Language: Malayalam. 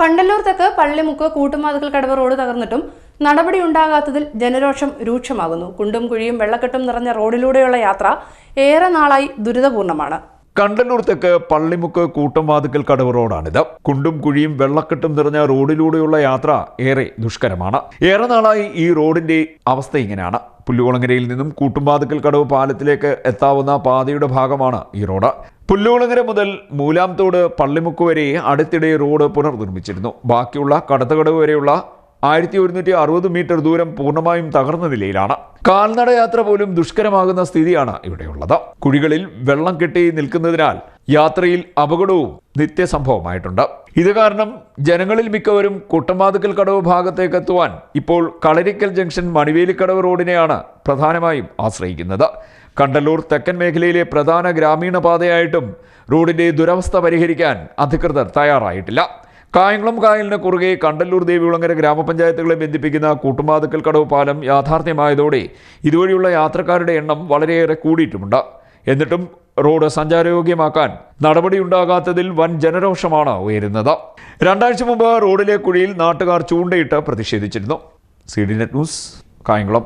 കണ്ടല്ലൂർ തെക്ക് പള്ളിമുക്ക് കൂട്ടുമാതുക്കൽ കടവ് റോഡ് തകർന്നിട്ടും നടപടി ഉണ്ടാകാത്തതിൽ ജനരോഷം രൂക്ഷമാകുന്നു. കുണ്ടും കുഴിയും വെള്ളക്കെട്ടും നിറഞ്ഞ റോഡിലൂടെയുള്ള യാത്ര ഏറെ നാളായി ദുരിതപൂർണമാണ്. കണ്ടല്ലൂർ തെക്ക് പള്ളിമുക്ക് കൂട്ടംവാതുക്കൽ കടവ് റോഡാണിത്. കുണ്ടും കുഴിയും വെള്ളക്കെട്ടും നിറഞ്ഞ റോഡിലൂടെയുള്ള യാത്ര ഏറെ ദുഷ്കരമാണ്. ഏറെ നാളായി ഈ റോഡിന്റെ അവസ്ഥ ഇങ്ങനെയാണ്. പുല്ലുകുളങ്ങരയിൽ നിന്നും കൂട്ടുംപാതുക്കൽ കടവ് പാലത്തിലേക്ക് എത്താവുന്ന പാതയുടെ ഭാഗമാണ് ഈ റോഡ്. പുല്ലുകുളങ്ങര മുതൽ മൂലാംതോട് പള്ളിമുക്ക് വരെ അടുത്തിടെ റോഡ് പുനർനിർമ്മിച്ചിരുന്നു. ബാക്കിയുള്ള കടത്തകടവ് വരെയുള്ള ആയിരത്തി ഒരുന്നൂറ്റി അറുപത് മീറ്റർ ദൂരം പൂർണമായും തകർന്ന നിലയിലാണ്. കാൽനടയാത്ര പോലും ദുഷ്കരമാകുന്ന സ്ഥിതിയാണ് ഇവിടെയുള്ളത്. കുഴികളിൽ വെള്ളം കെട്ടി നിൽക്കുന്നതിനാൽ യാത്രയിൽ അപകടവും നിത്യസംഭവമായിട്ടുണ്ട്. ഇത് കാരണം ജനങ്ങളിൽ മിക്കവരും കുട്ടമാതുക്കൽ കടവ് ഭാഗത്തേക്ക് എത്തുവാൻ ഇപ്പോൾ കളരിക്കൽ ജംഗ്ഷൻ മണിവേലിക്കടവ് റോഡിനെയാണ് പ്രധാനമായും ആശ്രയിക്കുന്നത്. കണ്ടല്ലൂർ തെക്കൻ മേഖലയിലെ പ്രധാന ഗ്രാമീണ പാതയായിട്ടും റോഡിന്റെ ദുരവസ്ഥ പരിഹരിക്കാൻ അധികൃതർ തയ്യാറായിട്ടില്ല. കായംകുളം കായലിന് കുറുകെ കണ്ടല്ലൂർ ദേവികുളങ്ങര ഗ്രാമപഞ്ചായത്തുകളെ ബന്ധിപ്പിക്കുന്ന കൂട്ടുമാതുക്കൽ കടവ് പാലം യാഥാർത്ഥ്യമായതോടെ ഇതുവഴിയുള്ള യാത്രക്കാരുടെ എണ്ണം വളരെയേറെ കൂടിയിട്ടുമുണ്ട്. എന്നിട്ടും റോഡ് സഞ്ചാരയോഗ്യമാക്കാൻ നടപടിയുണ്ടാകാത്തതിൽ വൻ ജനരോഷമാണ് ഉയരുന്നത്. രണ്ടാഴ്ച മുമ്പ് റോഡിലെ കുഴിയിൽ നാട്ടുകാർ ചൂണ്ടയിട്ട് പ്രതിഷേധിച്ചിരുന്നു. C D net news Kayamkulam.